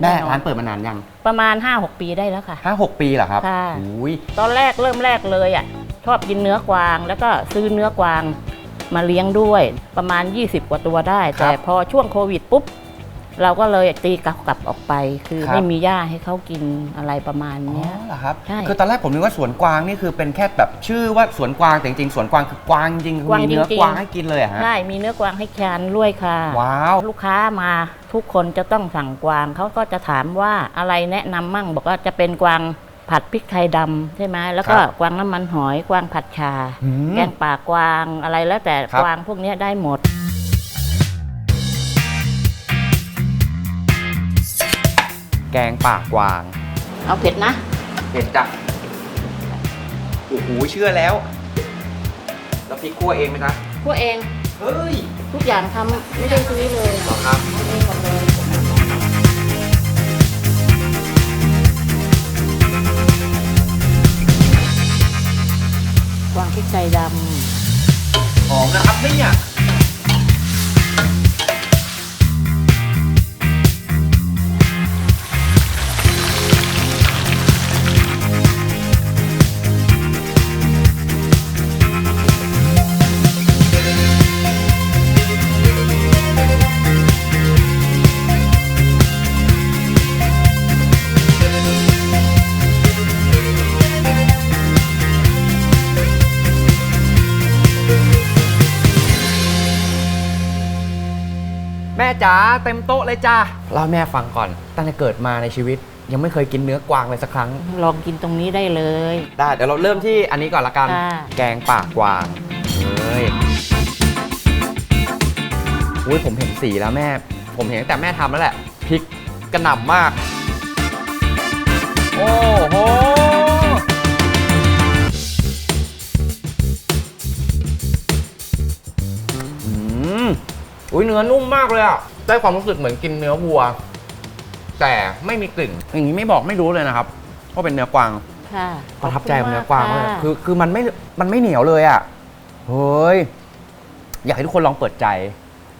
แม่แน่นอนร้านเปิดมานานยังประมาณ 5-6 ปีได้แล้วค่ะ ห้าหกปีเหรอครับค่ะ อุ้ยตอนแรกเริ่มแรกเลยอะชอบกินเนื้อกวาง แล้วก็ซื้อเนื้อกวางมาเลี้ยงด้วยประมาณ 20 กว่าตัวได้ แต่พอช่วงโควิดปุ๊บ เราก็เลยตีกลับกลับออกไป คือไม่มีหญ้าให้เขากินอะไรประมาณอ๋อเนี้ย เหรอครับ ใช่ คือตอนแรกผมนึกว่าสวนกวางนี่คือเป็นแค่แบบชื่อว่าสวนกวางแต่จริงๆสวนกวางคือกวางจริงคือกวางมีเนื้อจริงๆกวางให้กินเลยอะฮะใช่มีเนื้อกวางให้ทานด้วยค่ะ ว้าว ลูกค้ามาทุกคนจะต้องสั่งกวางเขาก็จะถามว่าอะไรแนะนำมั่ง บอกว่าจะเป็นกวางผัดพริกไทยดำใช่ไหมแล้วก็ครับกวางน้ำมันหอยกวางผัดชา อืมแกงป่ากวางอะไรแล้วแต่ครับ กวางพวกเนี้ยได้หมด แกงป่ากวาง เอาเผ็ดนะ เผ็ดจ้ะโอ้โหเชื่อแล้ว แล้วพริกคั่วเองไหมจ๊ะพวกเองเฮ้ยทุกอย่างทำไม่ได้ซื้อเลยเหรอครับทำเองหมดเลยกวางพริกไทยดหอมนะครับเนี่ย แม่จ๋าเต็มโต๊ะเลยจ้าเล่าให้แม่ฟังก่อน ตั้งแต่เกิดมาในชีวิต ยังไม่เคยกินเนื้อกวางเลยสักครั้งำลองกินตรงนี้ได้เลย ได้เดี๋ยวเราเริ่มที่อันนี้ก่อนละกัน ค่ะ แกงปากกวางเฮ้ยอุ้ยผมเห็นสีแล้วแม่ ผมเห็นตั้งแต่แม่ทำแล้วแหละพริกกระหน่ำมาก โอ้โห อุ้ยเนื้อนุ่มมากเลยอะ ได้ความรู้สึกเหมือนกินเนื้อวัว แต่ไม่มีกลิ่น อย่างนี้ไม่บอกไม่รู้เลยนะครับว่าเป็นเนื้อกวางค่ะประทับใจกับเนื้อกวางมากค่ะคือคือมันไม่มันไม่เหนียวเลยอะเฮ้ยอยากให้ทุกคนลองเปิดใจ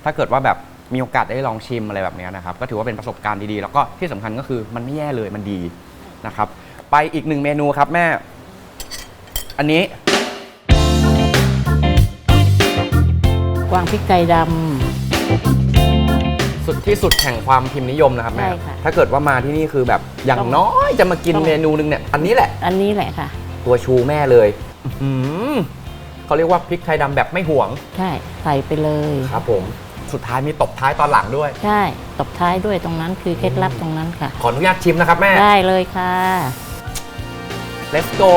ถ้าเกิดว่าแบบมีโอกาสได้ลองชิมอะไรแบบเนี้ยนะครับ ก็ถือว่าเป็นประสบการณ์ดีๆ แล้วก็ที่สำคัญก็คือมันไม่แย่เลยมันดีนะครับ ไปอีกหนึ่งเมนูครับแม่ อันนี้ กวางพริกไทยด สุดที่สุดแห่งความพิมพ์นิยมนะครับแม่ ใช่ค่ะถ้าเกิดว่ามาที่นี่คือแบบอย่างต้องน้อยจะมากินต้อง เมนูหนึงเนี่ยอันนี้แหละำอันนี้แหละค่ะ ตัวชูแม่เลยอื้อหือเขาเรียกว่าพริกไทยดำแบบไม่ห่วงใช่ใส่ไปเลย ครับผม สุดท้ายมีตบท้ายตอนหลังด้วย ใช่ตบท้ายด้วยตรงนั้นคือเคล็ดลับตรงนั้นค่ะ ขออนุญาตชิมนะครับแม่ ได้เลยค่ะ let's go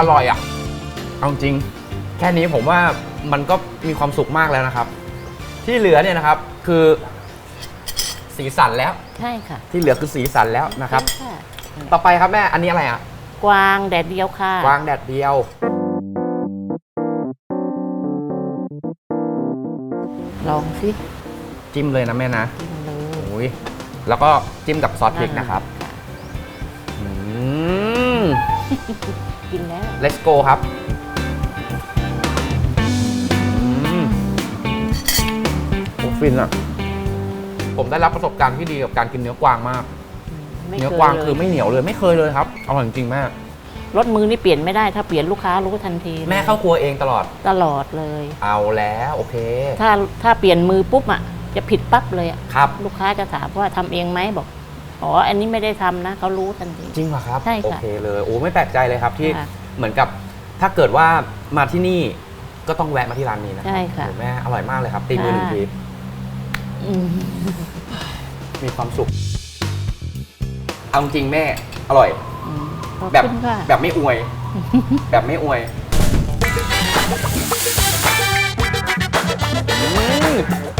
อร่อยอะ เอาจริง แค่นี้ผมว่ามันก็มีความสุขมากแล้วนะครับ ที่เหลือเนี่ยนะครับคือสีสันแล้ว ใช่ค่ะที่เหลือคือสีสันแล้วนะครับ ใช่ค่ะต่อไปครับแม่อันนี้อะไรอะกวางแดดเดียวค่ะ กวางแดดเดียว ลองสิจิ้มเลยนะแม่นะกินเลยโอ้ยแล้วก็จิ้มกับซอสพริกนะครับอืม กินแล้ว let's go ครับอืมโอ้ฟินอะ ผมได้รับประสบการณ์ที่ดีกับการกินเนื้อกวางมาก ไม่เนื้อคยกวางลยคือไม่เหนียวเลยไม่เคยเลยครับอร่อยจริงๆแม่รสมือนี่เปลี่ยนไม่ได้ ถ้าเปลี่ยนลูกค้ารู้ทันทีลยแม่เข้าครัวเองตลอด ตลอดเลย เอาแล้วโอเค ถ้าถ้าเปลี่ยนมือปุ๊บอะจะผิดปั๊บเลยอะครับ ลูกค้าจะถามว่าทำเองไหมบอก อ๋อ อันนี้ไม่ได้ทำนะเขารู้ทันที จริงเหรอครับ ใช่ค่ะโอเคเลย โอ้ไม่แปลกใจเลยครับที่เหมือนกับถ้าเกิดว่ามาที่นี่ก็ต้องแวะมาที่ร้านนี้นะใช่ค่ะแม่อร่อยมากเลยครับ ตีมือหนึ่งทีอืมีความสุข เอาจริงแม่อร่อยอแบบแบบไม่อวย แบบไม่อวยอ